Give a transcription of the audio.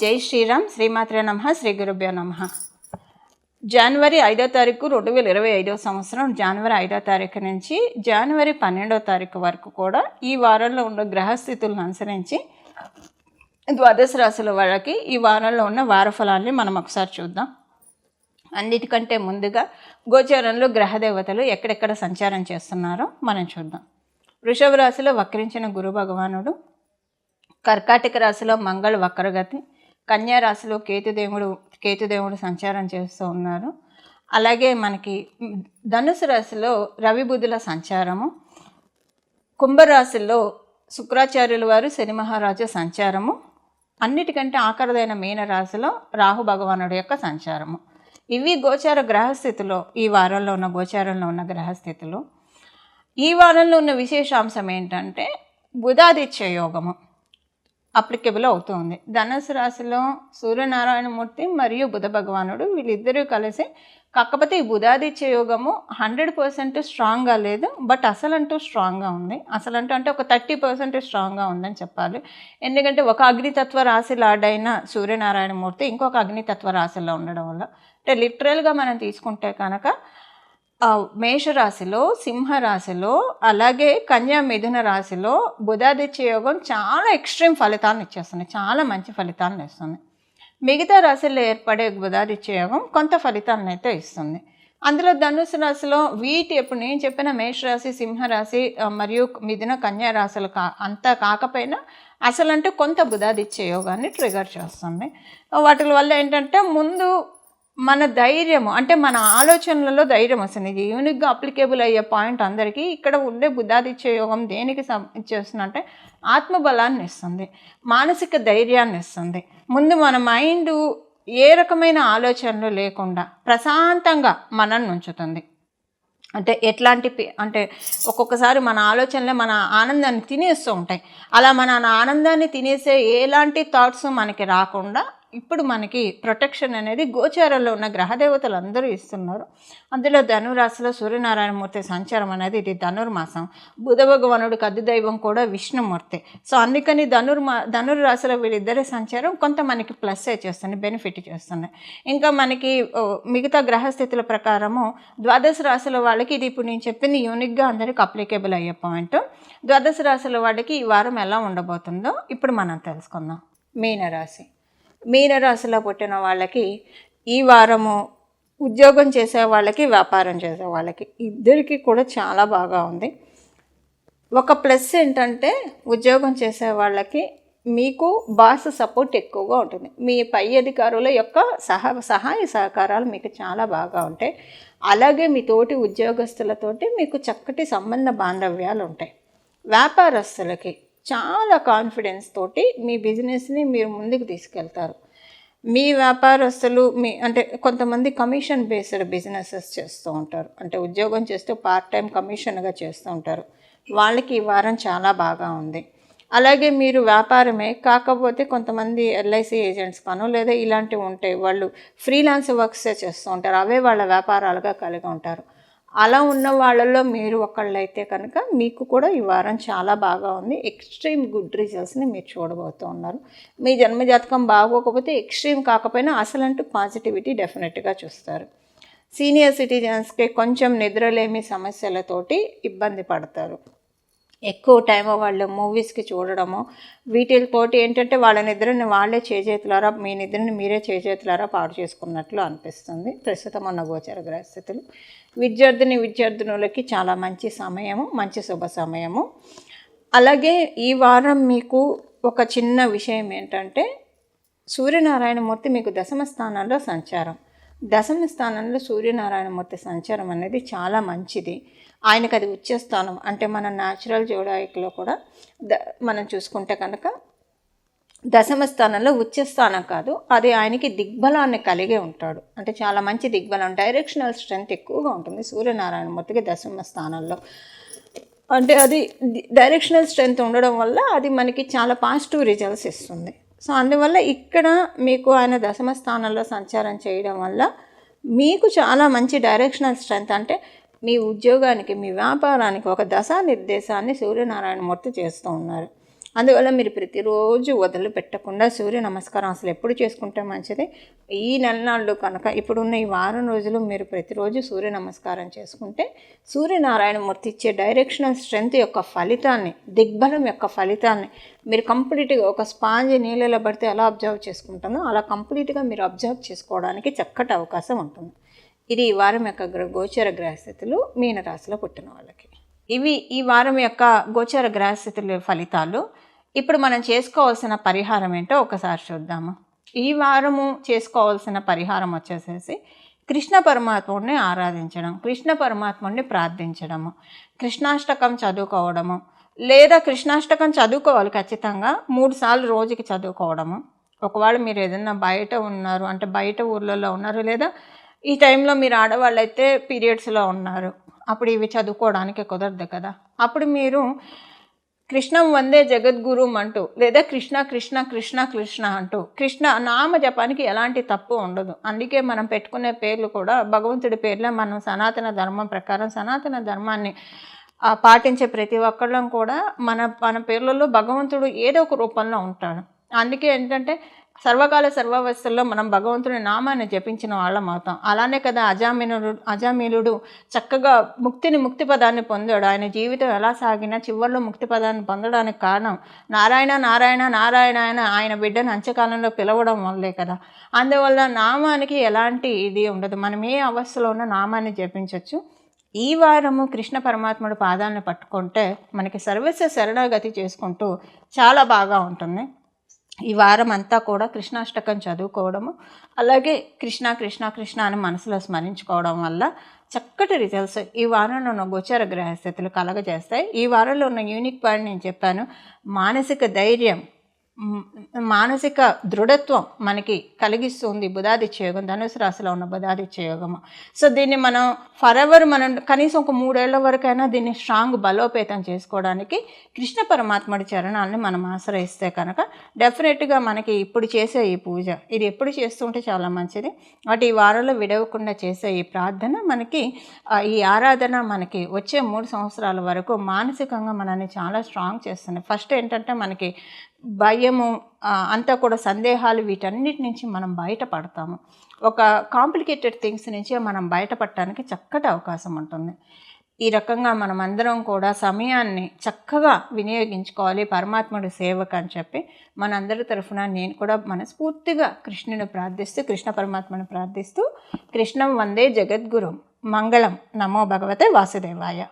జై శ్రీరామ్. శ్రీమాత్రే నమ శ్రీ గురుభ్యో నమ. జనవరి ఐదో తారీఖు రెండు వేల ఇరవై ఐదో సంవత్సరం జనవరి ఐదో తారీఖు నుంచి జనవరి పన్నెండో తారీఖు వరకు కూడా ఈ వారంలో ఉన్న గ్రహస్థితులను అనుసరించి ద్వాదశ రాశుల వాళ్ళకి ఈ వారంలో ఉన్న వారఫలాన్ని మనం ఒకసారి చూద్దాం. అన్నిటికంటే ముందుగా గోచారంలో గ్రహదేవతలు ఎక్కడెక్కడ సంచారం చేస్తున్నారో మనం చూద్దాం. వృషభ రాశిలో వక్రించిన గురు భగవానుడు కర్కాటక రాశిలో మంగళ వక్రగతి కన్యారాశిలో కేతుదేవుడు కేతుదేవుడు సంచారం చేస్తూ ఉన్నారు. అలాగే మనకి ధనుసు రాశిలో రవి బుధుల సంచారము. కుంభరాశిలో శుక్రాచార్యుల వారు శని మహారాజు సంచారము. అన్నిటికంటే ఆఖరిదైన మీన రాశిలో రాహు భగవానుడి యొక్క సంచారము. ఇవి గోచార గ్రహస్థితిలో ఈ వారంలో ఉన్న గోచారంలో ఉన్న గ్రహస్థితులు. ఈ వారంలో ఉన్న విశేషాంశం ఏంటంటే బుధాదిత్య యోగము. అప్లికబుల్ అవుతుంది. ధనుసు రాశిలో సూర్యనారాయణమూర్తి మరియు బుధ భగవానుడు వీళ్ళిద్దరూ కలిసి కాకపోతే ఈ బుధాదిత్య యోగము హండ్రెడ్ పర్సెంట్ స్ట్రాంగ్గా లేదు బట్ అసలంటూ స్ట్రాంగ్గా ఉంది. అసలంటూ అంటే ఒక థర్టీ పర్సెంట్ స్ట్రాంగ్గా ఉందని చెప్పాలి. ఎందుకంటే ఒక అగ్నితత్వ రాశిలాడైన సూర్యనారాయణమూర్తి ఇంకొక అగ్నితత్వ రాశిలో ఉండడం వల్ల అంటే లిటరల్గా మనం తీసుకుంటే కనుక మేషరాశిలో సింహరాశిలో అలాగే కన్యా మిథున రాశిలో బుధాదిత్య యోగం చాలా ఎక్స్ట్రీమ్ ఫలితాలను ఇచ్చేస్తుంది. చాలా మంచి ఫలితాలను ఇస్తుంది. మిగతా రాశుల్లో ఏర్పడే బుధాదిత్య యోగం కొంత ఫలితాలను అయితే ఇస్తుంది. అందులో ధనుసు రాశిలో వీటి ఎప్పుడు నేను చెప్పిన మేషరాశి సింహరాశి మరియు మిథున కన్యా రాశులు కా అంతా కాకపోయినా అసలు అంటే కొంత బుధాదిత్య యోగాన్ని ట్రిగర్ చేస్తుంది. వాటి వల్ల ఏంటంటే ముందు మన ధైర్యము అంటే మన ఆలోచనలలో ధైర్యం వస్తుంది ఇది యూనిక్గా అప్లికేబుల్ అయ్యే పాయింట్ అందరికీ ఇక్కడ ఉండే బుద్ధాదిత్య యోగం దేనికి సం అంటే ఆత్మబలాన్ని ఇస్తుంది మానసిక ధైర్యాన్ని ఇస్తుంది. ముందు మన మైండ్ ఏ రకమైన ఆలోచనలు లేకుండా ప్రశాంతంగా మనల్ని ఉంచుతుంది. అంటే ఎట్లాంటి అంటే ఒక్కొక్కసారి మన ఆలోచనలే మన ఆనందాన్ని తినేస్తూ ఉంటాయి. అలా మన ఆనందాన్ని తినేసే ఎలాంటి థాట్స్ మనకి రాకుండా ఇప్పుడు మనకి ప్రొటెక్షన్ అనేది గోచారంలో ఉన్న గ్రహదేవతలు అందరూ ఇస్తున్నారు. అందులో ధనురాశిలో సూర్యనారాయణమూర్తి సంచారం అనేది ఇది ధనుర్మాసం. బుధ భగవానుడు కద్దు దైవం కూడా విష్ణుమూర్తి. సో అందుకని ధనుర్మా ధనుర్రాశిలో వీళ్ళిద్దరి సంచారం కొంత మనకి ప్లస్సే చేస్తుంది బెనిఫిట్ చేస్తుంది. ఇంకా మనకి మిగతా గ్రహస్థితుల ప్రకారము ద్వాదశ రాశుల వాళ్ళకి ఇది ఇప్పుడు నేను చెప్పింది యూనిక్గా అందరికి అప్లికేబుల్ అయ్యే పాయింట్. ద్వాదశ రాశుల వాళ్ళకి ఈ వారం ఎలా ఉండబోతుందో ఇప్పుడు మనం తెలుసుకుందాం. మీనరాశి. మీనరాశిలో పుట్టిన వాళ్ళకి ఈ వారము ఉద్యోగం చేసే వాళ్ళకి వ్యాపారం చేసే వాళ్ళకి ఇద్దరికి కూడా చాలా బాగా ఉంది. ఒక ప్లస్ ఏంటంటే ఉద్యోగం చేసే వాళ్ళకి మీకు బాస్ సపోర్ట్ ఎక్కువగా ఉంటుంది. మీ పై అధికారుల యొక్క సహ సహాయ సహకారాలు మీకు చాలా బాగా ఉంటాయి. అలాగే మీ తోటి ఉద్యోగస్తులతోటి మీకు చక్కటి సంబంధ బాంధవ్యాలు ఉంటాయి. వ్యాపారస్తులకి చాలా కాన్ఫిడెన్స్ తోటి మీ బిజినెస్ని మీరు ముందుకు తీసుకెళ్తారు. మీ వ్యాపారస్తులు మీ అంటే కొంతమంది కమిషన్ బేస్డ్ బిజినెసెస్ చేస్తూ ఉంటారు. అంటే ఉద్యోగం చేస్తూ పార్ట్ టైం కమిషన్గా చేస్తూ ఉంటారు. వాళ్ళకి ఈ వారం చాలా బాగా ఉంది. అలాగే మీరు వ్యాపారమే కాకపోతే కొంతమంది ఎల్ఐసి ఏజెంట్స్ కాను లేదా ఇలాంటివి ఉంటాయి వాళ్ళు ఫ్రీలాన్స్ వర్క్సే చేస్తూ ఉంటారు. అవే వాళ్ళ వ్యాపారాలుగా కలిగి ఉంటారు. అలా ఉన్న వాళ్ళలో మీరు ఒకళ్ళైతే కనుక మీకు కూడా ఈ వారం చాలా బాగా ఉంది. ఎక్స్ట్రీమ్ గుడ్ రిజల్ట్స్ని మీరు చూడబోతూ ఉన్నారు. మీ జన్మజాతకం బాగోకపోతే ఎక్స్ట్రీమ్ కాకపోయినా అసలంటూ పాజిటివిటీ డెఫినెట్గా చూస్తారు. సీనియర్ సిటిజన్స్కి కొంచెం నిద్రలేమి సమస్యలతోటి ఇబ్బంది పడతారు. ఎక్కువ టైం వాళ్ళు మూవీస్కి చూడడము వీటితోటి ఏంటంటే వాళ్ళ నిద్రని వాళ్ళే చేజేతులారా మీ నిద్రని మీరే చేజేతులారా పాడు చేసుకున్నట్లు అనిపిస్తుంది. ప్రస్తుతం ఉన్న గోచర గ్రహస్థితులు. విద్యార్థిని విద్యార్థినులకి చాలా మంచి సమయము మంచి శుభ సమయము. అలాగే ఈ వారం మీకు ఒక చిన్న విషయం ఏంటంటే సూర్యనారాయణమూర్తి మీకు దశమ స్థానంలో సంచారం. దశమ స్థానంలో సూర్యనారాయణమూర్తి సంచారం అనేది చాలా మంచిది. ఆయనకు అది ఉచ్చ స్థానం అంటే మన న్యాచురల్ జోడాయికలో కూడా ద మనం చూసుకుంటే కనుక దశమ స్థానంలో ఉచ్చ స్థానం కాదు అది ఆయనకి దిగ్బలాన్ని కలిగి ఉంటాడు. అంటే చాలా మంచి దిగ్బలం డైరెక్షనల్ స్ట్రెంగ్త్ ఎక్కువగా ఉంటుంది సూర్యనారాయణమూర్తికి దశమ స్థానంలో. అంటే అది డైరెక్షనల్ స్ట్రెంగ్త్ ఉండడం వల్ల అది మనకి చాలా పాజిటివ్ రిజల్ట్స్ ఇస్తుంది. సో అందువల్ల ఇక్కడ మీకు ఆయన దశమ స్థానంలో సంచారం చేయడం వల్ల మీకు చాలా మంచి డైరెక్షనల్ స్ట్రెంగ్త్ అంటే మీ ఉద్యోగానికి మీ వ్యాపారానికి ఒక దశా నిర్దేశాన్ని సూర్యనారాయణమూర్తి చేస్తూ ఉన్నారు. అందువల్ల మీరు ప్రతిరోజు వదిలిపెట్టకుండా సూర్య నమస్కారం అసలు ఎప్పుడు చేసుకుంటే మంచిది? ఈ నెల నాళ్ళు కనుక ఇప్పుడున్న ఈ వారం రోజులు మీరు ప్రతిరోజు సూర్య నమస్కారం చేసుకుంటే సూర్యనారాయణమూర్తి ఇచ్చే డైరెక్షనల్ స్ట్రెంగ్త్ యొక్క ఫలితాన్ని దిగ్బలం యొక్క ఫలితాన్ని మీరు కంప్లీట్గా ఒక స్పాంజ్ నీళ్ళలో పడితే ఎలా అబ్జర్వ్ చేసుకుంటుందో అలా కంప్లీట్గా మీరు అబ్జర్వ్ చేసుకోవడానికి చక్కటి అవకాశం ఉంటుంది. ఇది ఈ వారం యొక్క గోచర గ్రహస్థితులు మీనరాశిలో పుట్టిన వాళ్ళకి. ఇవి ఈ వారం యొక్క గోచర గ్రహస్థితుల ఫలితాలు. ఇప్పుడు మనం చేసుకోవాల్సిన పరిహారం ఏంటో ఒకసారి చూద్దాము. ఈ వారము చేసుకోవాల్సిన పరిహారం వచ్చేసేసి కృష్ణ పరమాత్ముడిని ఆరాధించడం కృష్ణ పరమాత్ముడిని ప్రార్థించడము కృష్ణాష్టకం చదువుకోవడము లేదా కృష్ణాష్టకం చదువుకోవాలి ఖచ్చితంగా మూడు సార్లు రోజుకి చదువుకోవడము. ఒకవేళ మీరు ఏదైనా బయట ఉన్నారు అంటే బయట ఊర్లలో ఉన్నారు లేదా ఈ టైంలో మీరు ఆడవాళ్ళు అయితే పీరియడ్స్లో ఉన్నారు అప్పుడు ఇవి చదువుకోవడానికి కుదరదు కదా. అప్పుడు మీరు కృష్ణం వందే జగద్గురు అంటూ లేదా కృష్ణ కృష్ణ కృష్ణ కృష్ణ అంటూ కృష్ణ నామ జపానికి ఎలాంటి తప్పు ఉండదు. అందుకే మనం పెట్టుకునే పేర్లు కూడా భగవంతుడి పేర్లే మనం సనాతన ధర్మం ప్రకారం సనాతన ధర్మాన్ని పాటించే ప్రతి ఒక్కళ్ళం కూడా మన మన పేర్లలో భగవంతుడు ఏదో ఒక రూపంలో ఉంటాడు. అందుకే ఏంటంటే సర్వకాల సర్వావస్థల్లో మనం భగవంతుని నామాన్ని జపించిన వాళ్ళం అవుతాం. అలానే కదా అజామినుడు అజామిలుడు చక్కగా ముక్తిని ముక్తి పదాన్ని పొందాడు. ఆయన జీవితం ఎలా సాగినా చివరిలో ముక్తి పదాన్ని పొందడానికి కారణం నారాయణ నారాయణ నారాయణ ఆయన ఆయన బిడ్డను అంచకాలంలో పిలవడం వల్లే కదా. అందువల్ల నామానికి ఎలాంటి ఇది ఉండదు. మనం ఏ అవస్థలో ఉన్న నామాన్ని జపించవచ్చు ఈ వారము కృష్ణ పరమాత్ముడు పాదాలను పట్టుకుంటే మనకి సర్వస్వ శరణాగతి చేసుకుంటూ చాలా బాగా ఉంటుంది. ఈ వారం అంతా కూడా కృష్ణాష్టకం చదువుకోవడము అలాగే కృష్ణ కృష్ణ కృష్ణ అని మనసులో స్మరించుకోవడం వల్ల చక్కటి రిజల్ట్స్ ఈ వారంలో ఉన్న గోచర గ్రహస్థితులు కలగజేస్తాయి. ఈ వారంలో ఉన్న యూనిక్ పాయింట్ నేను చెప్పాను మానసిక ధైర్యం మానసిక దృఢత్వం మనకి కలిగిస్తుంది బుధాదిత్య యోగం ధనుసు రాశిలో ఉన్న బుధాదిత్య యోగము సో దీన్ని మనం ఫర్ మనం కనీసం ఒక మూడేళ్ళ వరకైనా దీన్ని స్ట్రాంగ్ బలోపేతం చేసుకోవడానికి కృష్ణ పరమాత్ముడి చరణాలని మనం ఆశ్రయిస్తే కనుక డెఫినెట్గా మనకి ఇప్పుడు చేసే ఈ పూజ ఇది ఎప్పుడు చేస్తుంటే చాలా మంచిది. వాటి ఈ వారంలో విడవకుండా చేసే ఈ ప్రార్థన మనకి ఈ ఆరాధన మనకి వచ్చే మూడు సంవత్సరాల వరకు మానసికంగా మనల్ని చాలా స్ట్రాంగ్ చేస్తుంది. ఫస్ట్ ఏంటంటే మనకి భయము అంతా కూడా సందేహాలు వీటన్నిటి నుంచి మనం బయటపడతాము. ఒక కాంప్లికేటెడ్ థింగ్స్ నుంచి మనం బయటపడటానికి చక్కటి అవకాశం ఉంటుంది. ఈ రకంగా మనం అందరం కూడా సమయాన్ని చక్కగా వినియోగించుకోవాలి. పరమాత్ముడి సేవకు అని చెప్పి మనందరి తరఫున నేను కూడా మనస్ఫూర్తిగా కృష్ణుని ప్రార్థిస్తూ కృష్ణ పరమాత్మను ప్రార్థిస్తూ కృష్ణం వందే జగద్గురు మంగళం. నమో భగవతే వాసుదేవాయ.